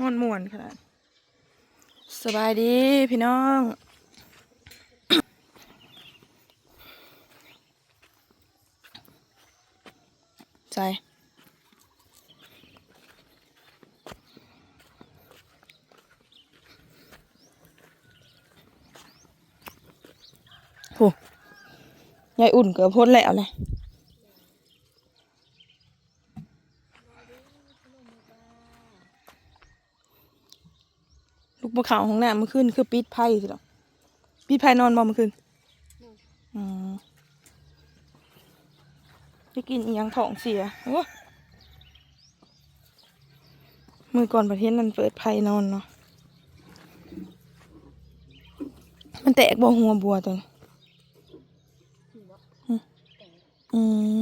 ม่วนม่วนขนาดสบายดีพี่น้องใส่โหยายอุ่นเกือบพ้นแล้วเลย ลูกมะ ขาวของหน้าเมื่อคืนคือปิดไพ่สิหรอปิดไพ่นอนบ่เมื่อคืนอืมจะกินอีหยังท้องเสียโอ้มือก่อนประเทศนั้นเปิดไพ่นอนเนาะมันแตกบ่หัวบัวตัวอืมอืม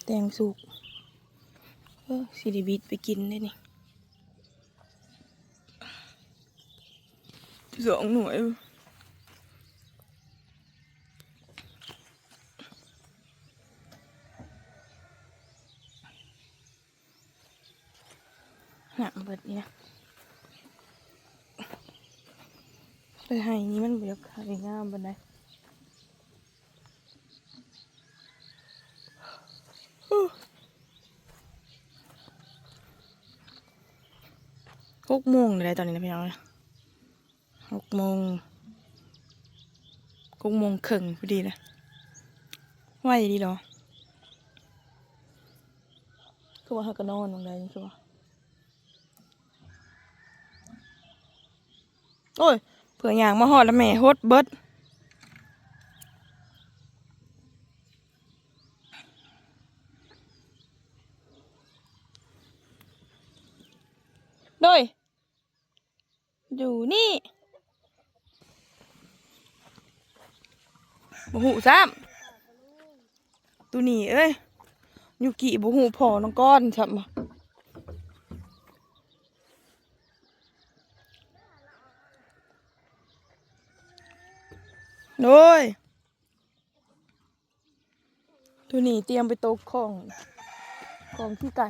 แตงสุกเออสิริบิดไปกินได้นี่สองหน่วยหนักเบิดนี่นะไปให้นี่มันเบียกขายงามบันได ห กโมงเลยตอนนี้นะพี่น้องหกโมงหกโมงครึ่งพอดีเลยไหวดีหรอคือว่าเขาก็นอนตรงใดนี่คือว่าโอ้ยเผื่ออย่างมาหอดแล้วแม่ฮดเบิดโดย อยู่นี่บหูซ้ำตัวนี้เอ้ยยูกิบหูพอน้องก้อนชับมาโดยตัวนี้เตรียมไปตกของของที่ไก่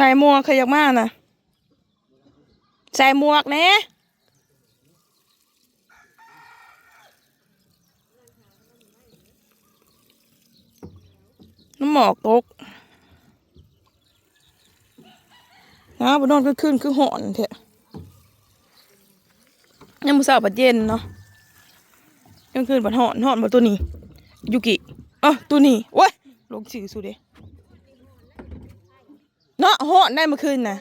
ใส่หมวกขยักมากนะใส่หมวกเนะน้ำหมอกตกนะบนนอนก็ขึ้นคือหอนเถอะยังมือสาวบัดเย็นเนาะยังคืนบัดหอนหอนบัดตัวนี้ยูกิอ๋อตัวนี้โว้ยลงชื่อสุดเดเนาะหอนได้เมื่อคืนน่ะ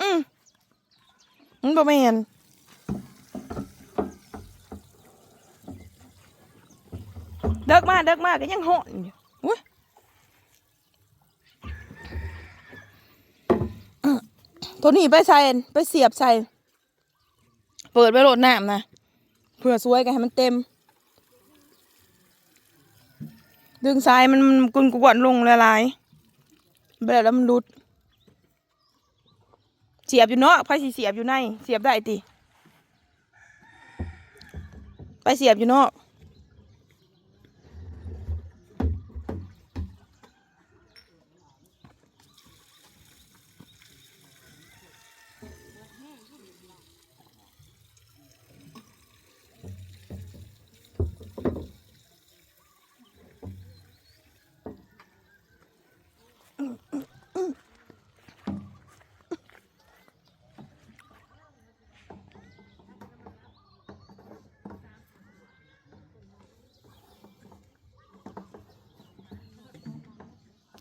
อืมมันบ่แม่นเด็กมาเด็กมาก็ยังเหอนอยู่อุ้ยตัวนี้ไปใส่ไปเสียบใส่ เปิดไปโหลดน้ำนะเพื่อสวยกันให้มันเต็ม ดึงสายมันกุนกวนลงละลาย แบบแล้วมันรุด เสียบอยู่เนาะไฟสีเสียบอยู่ใน เสียบได้ติ ไปเสียบอยู่เนาะ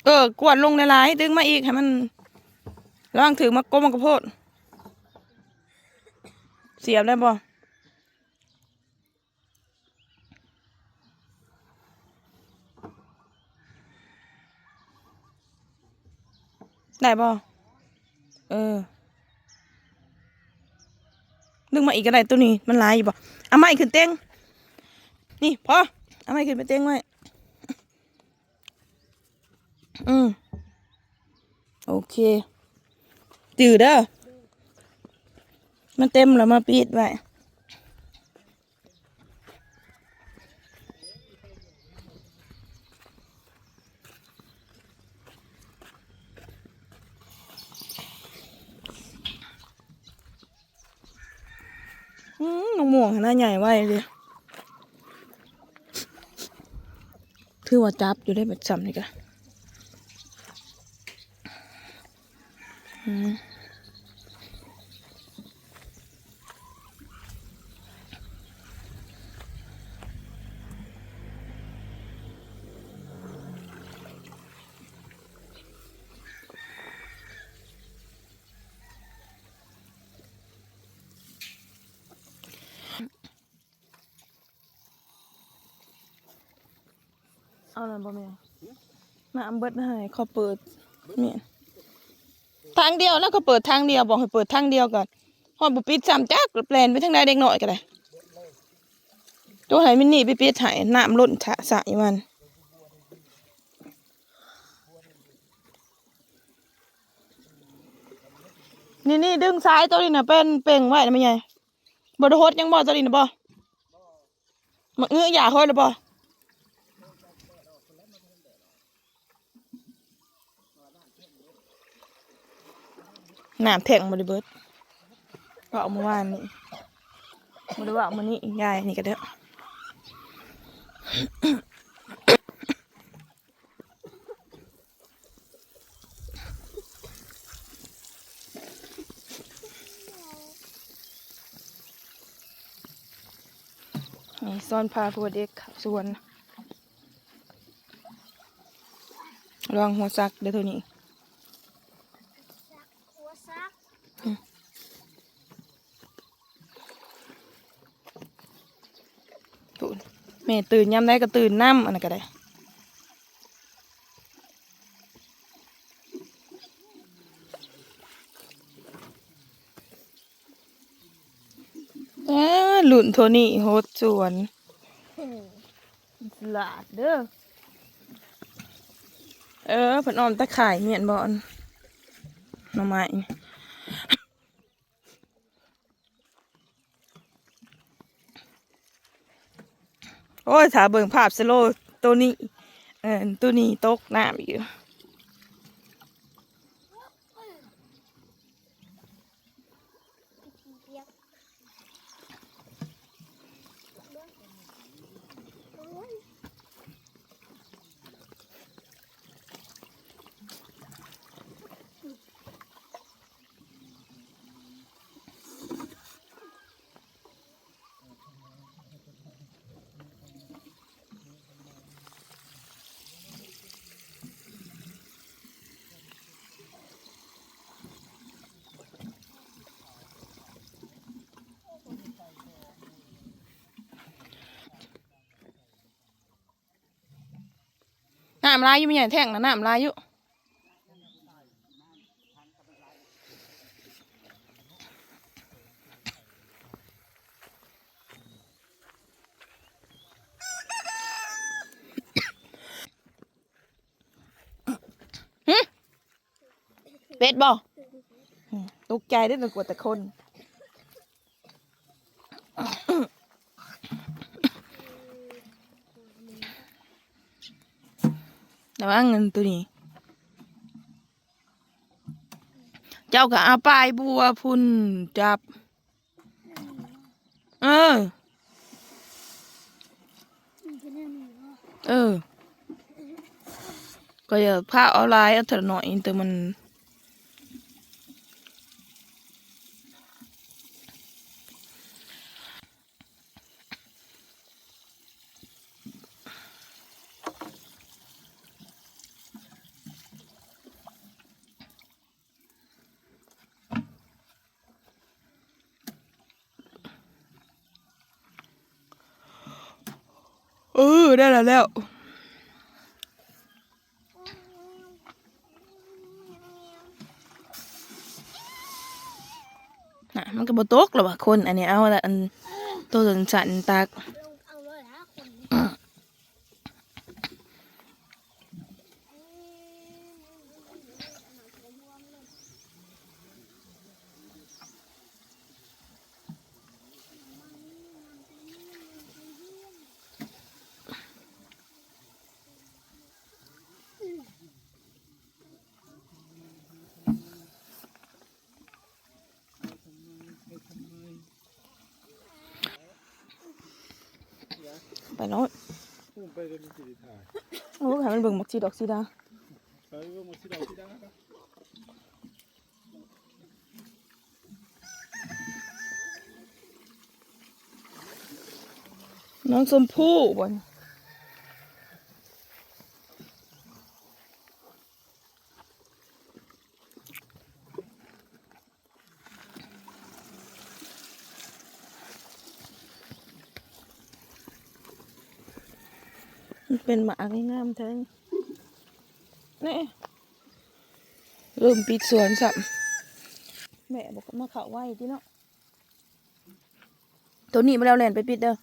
ออกวนลงในลายๆดึงมาอีกให้มันระวังถือมากลมมากระโพด เสียบได้บ่ได้บ่เออ ดึงมาอีกก็ได้ตัวนี้ มันลายอยู่บ่เอาไม้ขึ้นเต้งนี่พอเอาไม้ขึ้นไปเต้งไว้ อืมโอเคจืดเด้อมันเต็มแล้วมาปิดไว้ืมน้องม่วงหน้าใหญ่ไว้เลยถือว่าจับอยู่ได้แบบจำนี่กะอืม เอาหน่อยบ่แม่น้ำเบิดให้ขาเปิดเมียน ทางเดียวนะเขาเปิดทางเดียวบอกให้เปิดทางเดียวก่อนฮอดบุปิดจำจักแปลนไปทางใดเด็กหน่อยก็ได้ตัวให้มินนี่ไปปิดใหายน้ำล้นฉะสายมันนี่นี่ดึงซ้ายตัวนี้นะเป็นเป่งไว้นะไม่ใหญ่บดโฮดยังบ่ตัวนี้นะบ่มาเงื้ออย่าห้อยหรือบ่ น้ำแทงบริเบิดว่าเอาเมื่อวานนี้บริว่าเอามื่อนี้ยายนี่ก็เด้อนี่ซ่อนพาพัวเด็กขับสวนระวังหัวซักเด้อตัวนี้ หัวซัก ตูนแม่ตื่นยามได้ก็ตื่นน้ำอันนั้นก็ได้เอ้อหลุนโทนี่โฮดสวนสลาดเด้อ เออเพิ่นออมตะข่ายเมียนบอนหน่อไม้ โอ้ยถ้าเบิ่งภาพสโลตัวนี้ เออตัวนี้ตกน้ำอยู่ น้ำลายอยู่ไม่ใหญ่แท่งนะน้ำลายอยู่หึเป็ดบ่อืมตกใจได้แต่กลัวแต่คน แต่ว่าเงินตัวนี้ เจ้าก็เอาปลายบัวพุ่นจับ เออ เออ ก็อย่าพาออนไลน์เอาเถอะหน่อยแต่มัน เออได้แล้วแล้วน่ะมันก็บ่ตกหรอกว่ะคน อันนี้เอาละอันตัวสันสันตาก ลงเอาเลยนะคนนี้ ไปเนาะพุ่งไปเลยมันสิได้ถ่ายโอ้ให้มันเบิ่งมักสีดอกสีดาไปเบิ่งมันสิได้สิได้ปะน้องชมพู่บ่น มันเป็นหมากงามแท้นี่เริ่มปิดสวนสับแม่บอกมาเขาไว้ที่เนาะตัวนี้มาแล้วแลนไปปิดเด้อ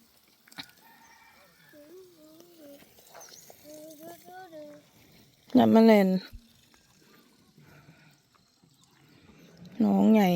น้ำมันเลนน้องใหญ่